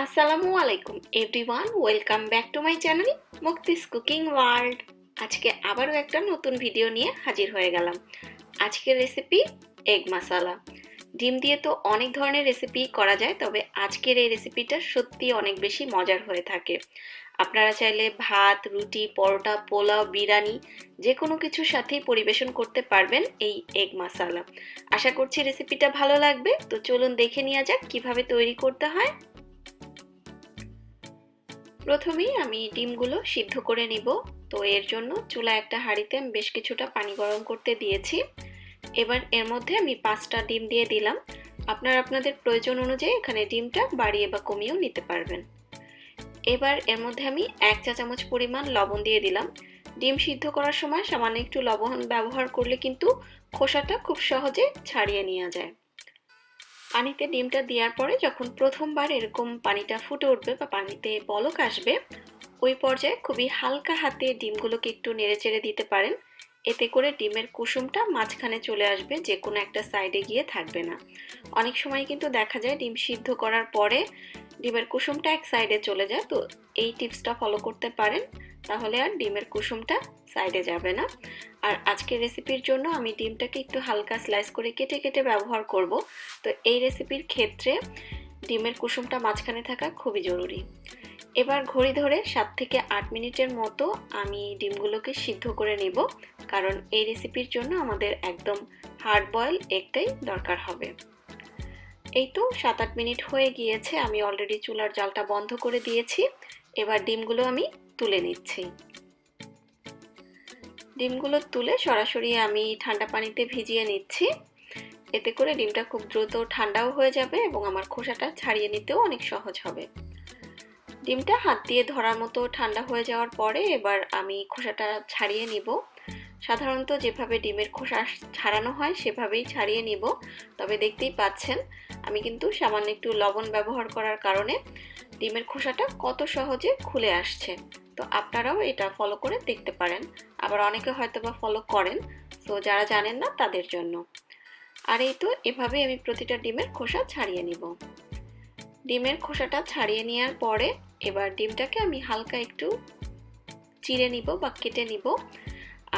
আসসালামু আলাইকুম everyone welcome back to my channel Mukti's cooking world আজকে আবারও একটা নতুন ভিডিও নিয়ে হাজির হয়ে গেলাম। আজকের রেসিপি এগ মশালা ডিম দিয়ে তো অনেক ধরনের রেসিপি করা যায়, তবে আজকের এই রেসিপিটা সত্যি অনেক বেশি মজার হয়ে থাকে। আপনারা চাইলে ভাত, রুটি, পরোটা, পোলাও, বিরিয়ানি যে কোনো কিছুর সাথেই পরিবেশন করতে পারবেন এই এগ মশালা আশা করছি রেসিপিটা ভালো লাগবে, তো চলুন দেখে নেওয়া যাক কীভাবে তৈরি করতে হয়। প্রথমেই আমি ডিমগুলো সিদ্ধ করে নিব। তো এর জন্য চুলা একটা হাঁড়িতে আমি বেশ কিছুটা পানি গরম করতে দিয়েছি। এবার এর মধ্যে আমি পাঁচটা ডিম দিয়ে দিলাম। আপনার আপনাদের প্রয়োজন অনুযায়ী এখানে ডিমটা বাড়িয়ে বা কমিয়েও নিতে পারবেন। এবার এর মধ্যে আমি এক চা চামচ পরিমাণ লবণ দিয়ে দিলাম। ডিম সিদ্ধ করার সময় সামান্য একটু লবণ ব্যবহার করলে কিন্তু খোসাটা খুব সহজে ছাড়িয়ে নেওয়া যায়। পানিতে ডিমটা দেওয়ার পরে যখন প্রথমবার এরকম পানিটা ফুটে উঠবে বা পানিতে বলক আসবে, ওই পর্যায়ে খুবই হালকা হাতে ডিমগুলোকে একটু নেড়ে চেড়ে দিতে পারেন। এতে করে ডিমের কুসুমটা মাঝখানে চলে আসবে যে কোনো একটা সাইডে গিয়ে থাকবে না। অনেক সময় কিন্তু দেখা যায় ডিম সিদ্ধ করার পরে ডিমের কুসুমটা এক সাইডে চলে যায়। তো এই টিপসটা ফলো করতে পারেন। তাহলে আর ডিমের কুসুমটা সাইডে যাবে না। আর আজকের রেসিপির জন্য আমি ডিমটাকে একটু হালকা স্লাইস করে কেটে কেটে ব্যবহার করব। তো এই রেসিপির ক্ষেত্রে ডিমের কুসুমটা মাঝখানে থাকা খুবই জরুরি। এবার ঘড়ি ধরে সাত থেকে আট মিনিটের মতো আমি ডিমগুলোকে সিদ্ধ করে নেব। কারণ এই রেসিপির জন্য আমাদের একদম হার্ড বয়েল একটাই দরকার হবে। এই তো সাত আট মিনিট হয়ে গিয়েছে। আমি অলরেডি চুলার জালটা বন্ধ করে দিয়েছি। এবার ডিমগুলো আমি তুলে নিচ্ছি। ডিমগুলো তুলে সরাসরি আমি ঠান্ডা পানিতে ভিজিয়ে নিচ্ছি। এতে করে ডিমটা খুব দ্রুত ঠান্ডাও হয়ে যাবে এবং আমার খোসাটা ছাড়িয়ে নিতেও অনেক সহজ হবে। ডিমটা হাত দিয়ে ধরার মতো ঠান্ডা হয়ে যাওয়ার পরে এবার আমি খোসাটা ছাড়িয়ে নিব। সাধারণত যেভাবে ডিমের খোসা ছাড়ানো হয় সেভাবেই ছাড়িয়ে নিব। তবে দেখতেই পাচ্ছেন, আমি কিন্তু সামান্য একটু লবণ ব্যবহার করার কারণে ডিমের খোসাটা কত সহজে খুলে আসছে। তো আপনারাও এটা ফলো করে দেখতে পারেন। আবার অনেকে হয়তো বা ফলো করেন, তো যারা জানেন না তাদের জন্য। আর এই তো এভাবে আমি প্রতিটা ডিমের খোসা ছাড়িয়ে নিব। ডিমের খোসাটা ছাড়িয়ে নেওয়ার পরে এবার ডিমটাকে আমি হালকা একটু চিড়ে নিব বা কেটে নিব।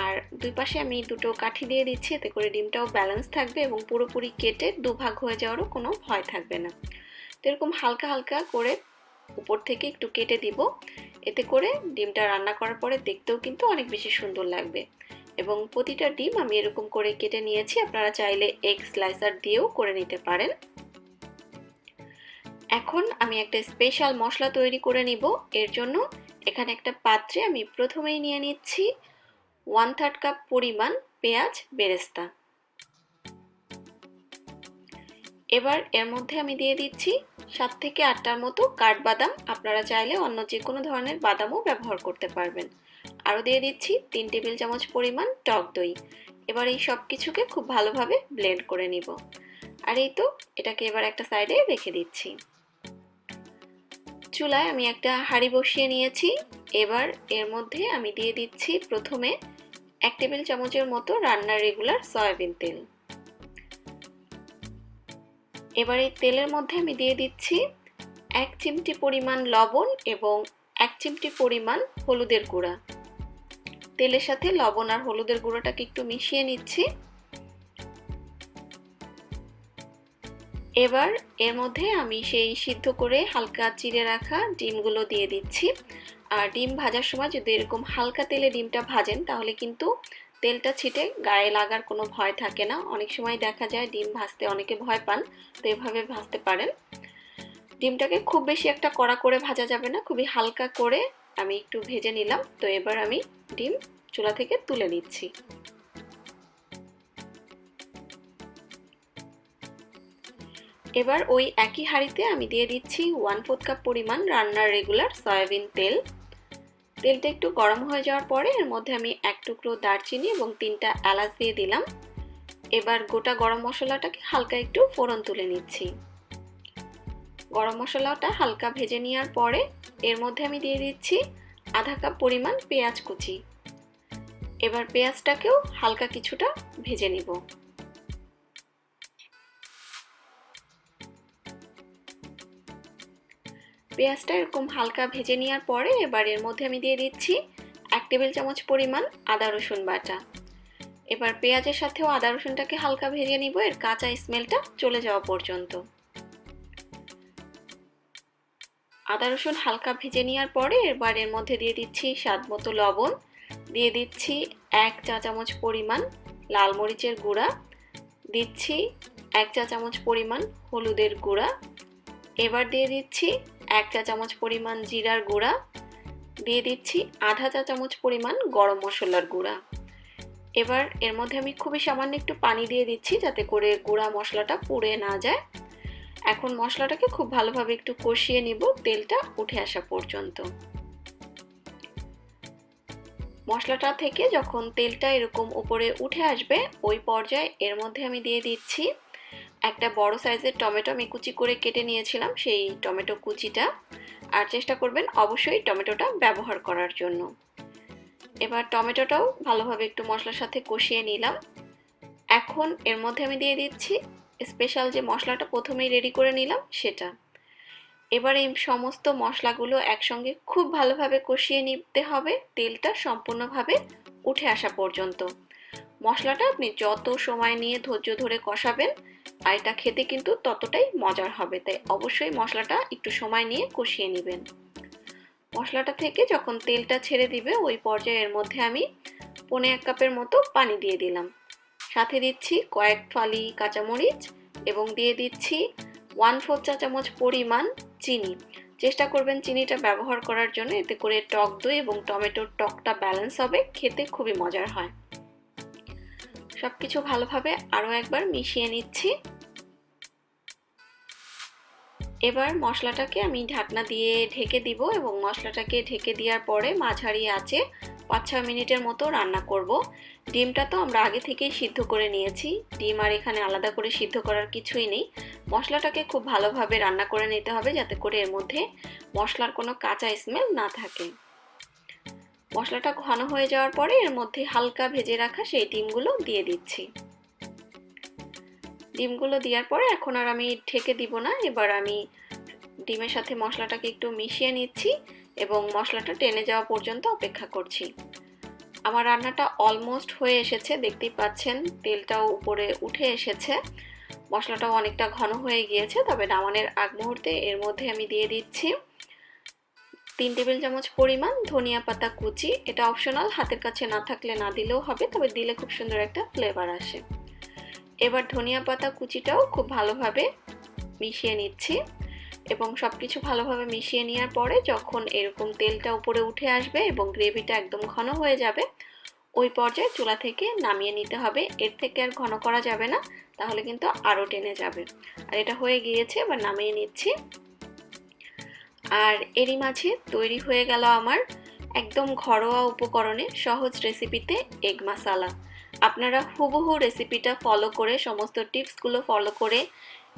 আর দুই পাশে আমি দুটো কাঠি দিয়ে দিচ্ছি, এতে করে ডিমটাও ব্যালেন্স থাকবে এবং পুরোপুরি কেটে দুভাগ হয়ে যাওয়ারও কোনো ভয় থাকবে না। তো এরকম হালকা হালকা করে উপর থেকে একটু কেটে দিব। এতে করে ডিমটা রান্না করার পরে দেখতেও কিন্তু অনেক বেশি সুন্দর লাগবে। এবং প্রতিটা ডিম আমি এরকম করে কেটে নিয়েছি, আপনারা চাইলে এগ স্লাইসার দিয়েও করে নিতে পারেন। এখন আমি একটা স্পেশাল মশলা তৈরি করে নিব। এর জন্য এখানে একটা পাত্রে আমি প্রথমেই নিয়ে নিচ্ছি ওয়ান থার্ড কাপ পরিমাণ পেঁয়াজ বেরেস্তা। এবার এর মধ্যে আমি দিয়ে দিচ্ছি সাত থেকে আটটার মতো কাঠবাদাম। আপনারা চাইলে অন্য যে কোনো ধরনের বাদামও ব্যবহার করতে পারবেন। আরও দিয়ে দিচ্ছি তিন টেবিল চামচ পরিমাণ টক দই। এবার এই সব কিছুকে খুব ভালোভাবে ব্লেন্ড করে নিব। আর এই তো, এটাকে এবার একটা সাইডে রেখে দিচ্ছি। চুলায় আমি একটা হাঁড়ি বসিয়ে নিয়েছি। এবার এর মধ্যে আমি দিয়ে দিচ্ছি প্রথমে এক টেবিল চামচের মতো রান্নার রেগুলার সয়াবিন তেল। এবার এই তেলের মধ্যে আমি দিয়ে দিচ্ছি এক চিমটি পরিমাণ লবণ এবং এক চিমটি পরিমাণ হলুদের গুঁড়া। তেলের সাথে লবণ আর হলুদের গুঁড়োটাকে একটু মিশিয়ে নিচ্ছি। এবার এর মধ্যে আমি সেই সিদ্ধ করে হালকা চিড়ে রাখা ডিমগুলো দিয়ে দিচ্ছি। আর ডিম ভাজার সময় যদি এরকম হালকা তেলে ডিমটা ভাজেন তাহলে কিন্তু তেলটা ছিটে, গায়ে লাগার কোনো ভয় থাকে না। অনেক সময় দেখা যায় ডিম ভাজতে অনেকে ভয় পান, তো এভাবে ভাজতে পারেন। ডিমটাকে খুব বেশি একটা কড়া করে ভাজা যাবে না, খুবই হালকা করে আমি একটু ভেজে নিলাম। তো এবার আমি ডিম চুলা থেকে তুলে নিচ্ছি। এবার ওই একই হাঁড়িতে আমি দিয়ে দিচ্ছি ওয়ান ফোর্থ কাপ পরিমাণ রান্নার রেগুলার সয়াবিন তেল। তেলটা একটু গরম হয়ে যাওয়ার পরে এর মধ্যে আমি এক টুকরো দারচিনি এবং তিনটা এলাচ দিয়ে দিলাম। এবার গোটা গরম মশলাটাকে হালকা একটু ফোড়ন তুলে নিচ্ছি। গরম মশলাটা হালকা ভেজে নেওয়ার পরে এর মধ্যে আমি দিয়ে দিচ্ছি আধা কাপ পরিমাণ পেঁয়াজ কুচি। এবার পেঁয়াজটাকেও হালকা কিছুটা ভেজে নিব। পেঁয়াজটা এরকম হালকা ভেজে নেওয়ার পরে এবার এর মধ্যে আমি দিয়ে দিচ্ছি এক টেবিল চামচ পরিমাণ আদা রসুন বাটা। এবার পেঁয়াজের সাথেও আদা রসুনটাকে হালকা ভেজে নিব, এর কাঁচা স্মেলটা চলে যাওয়া পর্যন্ত। আদা রসুন হালকা ভেজে নেওয়ার পরে এবার এর মধ্যে দিয়ে দিচ্ছি স্বাদ মতো লবণ। দিয়ে দিচ্ছি এক চা চামচ পরিমাণ লাল মরিচের গুঁড়া। দিচ্ছি এক চা চামচ পরিমাণ হলুদের গুঁড়া। এবার দিয়ে দিচ্ছি এক চা চামচ পরিমাণ জিরার গুঁড়া, দিয়ে দিচ্ছি আধা চা চামচ পরিমাণ গরম মশলার গুঁড়া। এবার এর মধ্যে আমি খুবই সামান্য একটু পানি দিয়ে দিচ্ছি যাতে করে গুঁড়া মশলাটা পুড়ে না যায়। এখন মশলাটাকে খুব ভালোভাবে একটু কষিয়ে নিব, তেলটা উঠে আসা পর্যন্ত। মশলাটা থেকে যখন তেলটা এরকম উপরে উঠে আসবে, ওই পর্যায়ে এর মধ্যে আমি দিয়ে দিচ্ছি একটা বড় সাইজের টমেটো আমি কুচি করে কেটে নিয়েছিলাম, সেই টমেটো কুচিটা। আর চেষ্টা করবেন অবশ্যই টমেটোটা ব্যবহার করার জন্য। এবার টমেটোটাও ভালোভাবে একটু মশলার সাথে কষিয়ে নিলাম। এখন এর মধ্যে আমি দিয়ে দিচ্ছি স্পেশাল যে মশলাটা প্রথমেই রেডি করে নিলাম, সেটা। এবার এই সমস্ত মশলাগুলো একসঙ্গে খুব ভালোভাবে কষিয়ে নিতে হবে, তেলটা সম্পূর্ণভাবে উঠে আসা পর্যন্ত। মশলাটা আপনি যত সময় নিয়ে ধৈর্য ধরে কষাবেন, আর এটা খেতে কিন্তু ততটাই মজার হবে। তাই অবশ্যই মশলাটা একটু সময় নিয়ে কষিয়ে নেবেন। মশলাটা থেকে যখন তেলটা ছেড়ে দিবে, ওই পর্যায়ের মধ্যে আমি পনে এক কাপের মতো পানি দিয়ে দিলাম। সাথে দিচ্ছি কয়েক ফালি কাঁচামরিচ এবং দিয়ে দিচ্ছি ওয়ান ফোর চা চামচ পরিমাণ চিনি। চেষ্টা করবেন চিনিটা ব্যবহার করার জন্য, এতে করে টক দই এবং টমেটোর টকটা ব্যালেন্স হবে, খেতে খুবই মজার হয়। সব কিছু ভালোভাবে আরও একবার মিশিয়ে নিচ্ছি। এবার মশলাটাকে আমি ঢাকনা দিয়ে ঢেকে দিব এবং মশলাটাকে ঢেকে দেওয়ার পরে মাঝারি আছে পাঁচ ছ মিনিটের মতো রান্না করব। ডিমটা তো আমরা আগে থেকেই সিদ্ধ করে নিয়েছি। ডিম আর এখানে আলাদা করে সিদ্ধ করার কিছুই নেই। মশলাটাকে খুব ভালোভাবে রান্না করে নিতে হবে যাতে করে এর মধ্যে মশলার কোনো কাঁচা স্মেল না থাকে। মশলাটা ঘন হয়ে যাওয়ার পরে এর মধ্যে হালকা ভেজে রাখা সেই ডিমগুলো দিয়ে দিচ্ছি। ডিমগুলো দেওয়ার পরে এখন আর আমি ঢেকে দিব না, এবার আমি ডিমের সাথে মশলাটাকে একটু মিশিয়ে নিচ্ছি এবং মশলাটা টেনে যাওয়া পর্যন্ত অপেক্ষা করছি। আমার রান্নাটা অলমোস্ট হয়ে এসেছে, দেখতেই পাচ্ছেন তেলটাও উপরে উঠে এসেছে। মশলাটাও অনেকটা ঘন হয়ে গিয়েছে, তবে নামানোর আগ মুহূর্তে এর মধ্যে আমি দিয়ে দিচ্ছি। তিন টেবিল চামচ পরিমাণ ধনিয়া পাতা কুচি। এটা অপশনাল হাতের কাছে না থাকলে না দিলেও হবে, তবে দিলে খুব সুন্দর একটা ফ্লেভার আসে। এবার ধনিয়া পাতা কুচিটাও খুব ভালোভাবে মিশিয়ে নিচ্ছি। এবং সব কিছু ভালোভাবে মিশিয়ে নেওয়ার পরে যখন এরকম তেলটা উপরে উঠে আসবে এবং গ্রেভিটা একদম ঘন হয়ে যাবে, ওই পর্যায়ে চুলা থেকে নামিয়ে নিতে হবে। এর থেকে আর ঘন করা যাবে না, তাহলে কিন্তু আরও টেনে যাবে। আর এটা হয়ে গিয়েছে, এবার নামিয়ে নিচ্ছি। আর এরই মাঝে তৈরি হয়ে গেল আমার একদম ঘরোয়া উপকরণে সহজ রেসিপিতে এগ মাসালা আপনারা হুবহু রেসিপিটা ফলো করে সমস্ত টিপসগুলো ফলো করে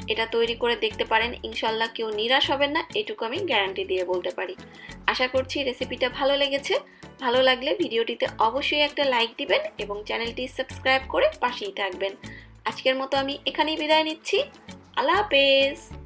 এটা তৈরি করে দেখতে পারেন। ইনশাল্লাহ কেউ নিরাশ হবেন না, এটুকু আমি গ্যারান্টি দিয়ে বলতে পারি। আশা করছি রেসিপিটা ভালো লেগেছে। ভালো লাগলে ভিডিওটিতে অবশ্যই একটা লাইক দিবেন এবং চ্যানেলটি সাবস্ক্রাইব করে পাশেই থাকবেন। আজকের মতো আমি এখানেই বিদায় নিচ্ছি। আল্লাহ হাফেজ!